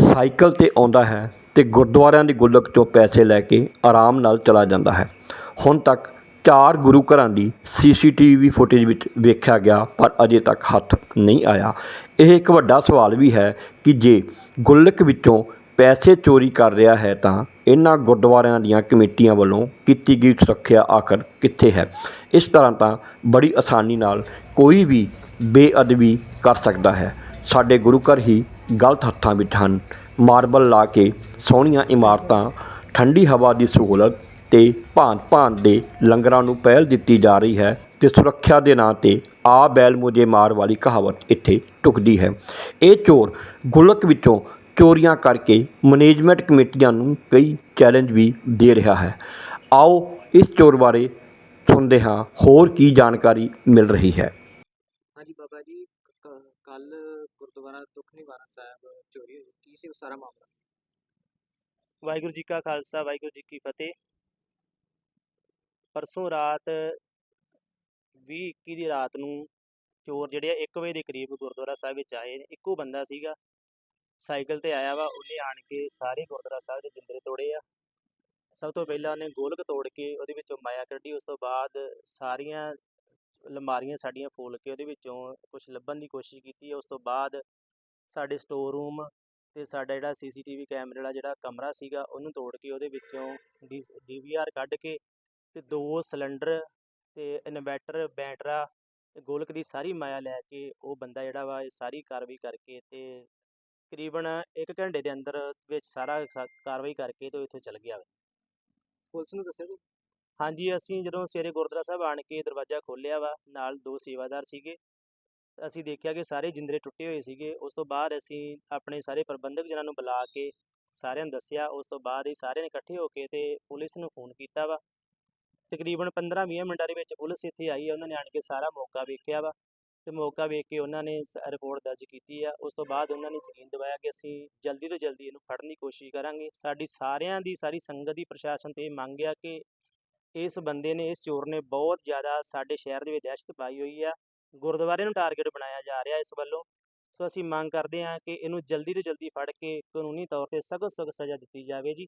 Cycle 'ਤੇ ਆਉਂਦਾ ਹੈ ਅਤੇ ਗੁਰਦੁਆਰਿਆਂ ਦੀ ਗੁੱਲਕ 'ਚੋਂ ਪੈਸੇ ਲੈ ਕੇ ਆਰਾਮ ਨਾਲ ਚਲਾ ਜਾਂਦਾ ਹੈ। ਹੁਣ ਤੱਕ ਚਾਰ ਗੁਰੂ ਘਰਾਂ ਦੀ ਸੀ ਸੀ ਟੀ ਵੀ ਫੁਟੇਜ ਵਿੱਚ ਵੇਖਿਆ ਗਿਆ, ਪਰ ਅਜੇ ਤੱਕ ਹੱਥ ਨਹੀਂ ਆਇਆ। ਇਹ ਇੱਕ ਵੱਡਾ ਸਵਾਲ ਵੀ ਹੈ ਕਿ ਜੇ ਗੁੱਲਕ ਵਿੱਚੋਂ ਪੈਸੇ ਚੋਰੀ ਕਰ ਰਿਹਾ ਹੈ ਤਾਂ ਇਹਨਾਂ ਗੁਰਦੁਆਰਿਆਂ ਦੀਆਂ ਕਮੇਟੀਆਂ ਵੱਲੋਂ ਕੀਤੀ ਗਈ ਸੁਰੱਖਿਆ ਆਖਰ ਕਿੱਥੇ ਹੈ? ਇਸ ਤਰ੍ਹਾਂ ਤਾਂ ਬੜੀ ਆਸਾਨੀ ਨਾਲ ਕੋਈ ਵੀ ਬੇਅਦਬੀ ਕਰ ਸਕਦਾ ਹੈ। ਸਾਡੇ ਗੁਰੂ ਘਰ ਹੀ ਗਲਤ ਹੱਥਾਂ ਵਿੱਚ ਹਨ। ਮਾਰਬਲ ਲਾ ਕੇ ਸੋਹਣੀਆਂ ਇਮਾਰਤਾਂ, ਠੰਡੀ ਹਵਾ ਦੀ ਸਹੂਲਤ ਤੇ ਭਾਂਤ ਭਾਂਤ ਦੇ ਲੰਗਰਾਂ ਨੂੰ ਪਹਿਲ ਦਿੱਤੀ ਜਾ ਰਹੀ ਹੈ ਤੇ ਸੁਰੱਖਿਆ ਦੇ ਨਾਂ ਤੇ ਆ ਬੈਲ ਮੁਝੇ ਮਾਰ ਵਾਲੀ ਕਹਾਵਤ ਇੱਥੇ ਟੁਕਦੀ ਹੈ। ਇਹ ਚੋਰ ਗੁਲਕ ਵਿੱਚੋਂ ਚੋਰੀਆਂ ਕਰਕੇ ਮੈਨੇਜਮੈਂਟ ਕਮੇਟੀਆਂ ਨੂੰ ਕਈ ਚੈਲੰਜ ਵੀ ਦੇ ਰਿਹਾ ਹੈ। ਆਓ ਇਸ ਚੋਰ ਬਾਰੇ ਸੁਣਦੇ ਹਾਂ। ਹੋਰ ਕੀ ਜਾਣਕਾਰੀ ਮਿਲ ਰਹੀ ਹੈ? ਹਾਂਜੀ ਬਾਬਾ ਜੀ ਕੱਲ ਗੁਰਦੁਆਰਾ ਦੁੱਖ ਨਿਵਾਰਨ ਸਾਹਿਬ ਚੋਰੀ ਹੋਈ। ਕੀ ਸੀ ਉਹ ਸਾਰਾ ਮਾਮਲਾ? ਵਾਹਿਗੁਰੂ ਜੀ ਕਾ ਖਾਲਸਾ, ਵਾਹਿਗੁਰੂ ਜੀ ਕੀ ਫਤਿਹ। ਪਰਸੋਂ ਰਾਤ 20 21 ਦੀ ਰਾਤ ਨੂੰ ਚੋਰ ਜਿਹੜੇ ਆ 1 ਵਜੇ ਦੇ ਕਰੀਬ ਗੁਰਦੁਆਰਾ ਸਾਹਿਬ ਵਿੱਚ ਆਏ ਇੱਕੋ ਬੰਦਾ ਸੀਗਾ, ਸਾਈਕਲ ਤੇ ਆਇਆ ਵਾ, ਉਹਨੇ ਆਣ ਕੇ ਸਾਰੇ ਗੁਰਦੁਆਰਾ ਸਾਹਿਬ ਦੇ ਜਿੰਦਰੇ ਤੋੜੇ ਆ। ਸਭ ਤੋਂ ਪਹਿਲਾਂ ਉਹਨੇ ਗੋਲਕ ਤੋੜ ਕੇ ਉਹਦੇ ਵਿੱਚੋਂ ਮਾਇਆ ਕੱਢੀ, ਉਸ ਤੋਂ ਬਾਅਦ ਸਾਰੀਆਂ ਅਲਮਾਰੀਆਂ ਸਾਡੀਆਂ ਫੋਲ ਕੇ ਉਹਦੇ ਵਿੱਚੋਂ ਕੁਝ ਲੱਭਣ ਦੀ ਕੋਸ਼ਿਸ਼ ਕੀਤੀ। ਉਸ ਤੋਂ ਬਾਅਦ ਸਾਡੇ ਸਟੋਰ ਰੂਮ ਤੇ ਸਾਡਾ ਜਿਹੜਾ ਸੀਸੀਟੀਵੀ ਕੈਮਰੇ ਵਾਲਾ ਜਿਹੜਾ ਕਮਰਾ ਸੀਗਾ, ਉਹਨੂੰ ਤੋੜ ਕੇ ਉਹਦੇ ਵਿੱਚੋਂ ਡੀਵੀਆਰ ਕੱਢ ਕੇ ਤੇ ਦੋ ਸਿਲੰਡਰ ਤੇ ਇਨਵੈਟਰ ਬੈਟਰਾ ਗੋਲਕ ਦੀ ਸਾਰੀ ਮਾਇਆ ਲੈ ਕੇ ਉਹ ਬੰਦਾ ਜਿਹੜਾ ਵਾ, ਇਹ ਸਾਰੀ ਕਾਰਵਾਈ ਕਰਕੇ ਤੇ ਤਕਰੀਬਨ 1 ਘੰਟੇ ਦੇ ਅੰਦਰ ਵਿੱਚ ਸਾਰਾ ਕਾਰਵਾਈ ਕਰਕੇ ਤੇ ਇੱਥੋਂ ਚਲ ਗਿਆ। ਪੁਲਿਸ ਨੂੰ ਦੱਸਿਆ ਹਾਂਜੀ, ਅਸੀਂ ਜਦੋਂ ਸਵੇਰੇ ਗੁਰਦੁਆਰਾ ਸਾਹਿਬ ਆਣ ਕੇ ਦਰਵਾਜ਼ਾ ਖੋਲ੍ਹਿਆ ਵਾ, ਨਾਲ ਦੋ ਸੇਵਾਦਾਰ ਸੀਗੇ। ਅਸੀਂ ਦੇਖਿਆ ਕਿ ਸਾਰੇ ਜਿੰਦਰੇ ਟੁੱਟੇ ਹੋਏ ਸੀਗੇ। ਉਸ ਤੋਂ ਬਾਅਦ ਅਸੀਂ ਆਪਣੇ ਸਾਰੇ ਪ੍ਰਬੰਧਕ ਜਨਾਂ ਨੂੰ ਬੁਲਾ ਕੇ ਸਾਰਿਆਂ ਨੂੰ ਦੱਸਿਆ। ਉਸ ਤੋਂ ਬਾਅਦ ਇਹ ਸਾਰਿਆਂ ਨੇ ਇਕੱਠੇ ਹੋ ਕੇ ਤੇ ਪੁਲਿਸ ਨੂੰ ਫੋਨ ਕੀਤਾ ਵਾ। ਤਕਰੀਬਨ 15-20 ਮਿੰਟਾਂ ਦੇ ਵਿੱਚ ਪੁਲਿਸ ਇੱਥੇ ਆਈ ਹੈ ਉਹਨਾਂ ਨੇ ਆਣ ਕੇ ਸਾਰਾ ਮੌਕਾ ਵੇਖਿਆ ਵਾ ਤੇ ਮੌਕਾ ਵੇਖ ਕੇ ਉਹਨਾਂ ਨੇ ਰਿਪੋਰਟ ਦਰਜ ਕੀਤੀ ਆ। ਉਸ ਤੋਂ ਬਾਅਦ ਉਹਨਾਂ ਨੇ ਯਕੀਨ ਦਿਵਾਇਆ ਕਿ ਅਸੀਂ ਜਲਦੀ ਤੋਂ ਜਲਦੀ ਇਹਨੂੰ ਫੜਨ ਦੀ ਕੋਸ਼ਿਸ਼ ਕਰਾਂਗੇ। ਸਾਡੀ ਸਾਰਿਆਂ ਦੀ, ਸਾਰੀ ਸੰਗਤ ਦੀ ਪ੍ਰਸ਼ਾਸਨ ਤੇ ਮੰਗ ਆ ਕਿ ਇਸ ਬੰਦੇ ਨੇ, ਇਸ ਚੋਰ ਨੇ ਬਹੁਤ ਜ਼ਿਆਦਾ ਸਾਡੇ ਸ਼ਹਿਰ ਦੇ ਵਿੱਚ ਦਹਿਸ਼ਤ ਪਾਈ ਹੋਈ ਆ। ਗੁਰਦੁਆਰੇ ਨੂੰ ਟਾਰਗੇਟ ਬਣਾਇਆ ਜਾ ਰਿਹਾ ਇਸ ਵੱਲੋਂ। ਸੋ ਅਸੀਂ ਮੰਗ ਕਰਦੇ ਹਾਂ ਕਿ ਇਹਨੂੰ ਜਲਦੀ ਤੋਂ ਜਲਦੀ ਫੜ ਕੇ ਕਾਨੂੰਨੀ ਤੌਰ ਤੇ ਸਖਤ ਸਖਤ ਸਜ਼ਾ ਦਿੱਤੀ ਜਾਵੇ ਜੀ।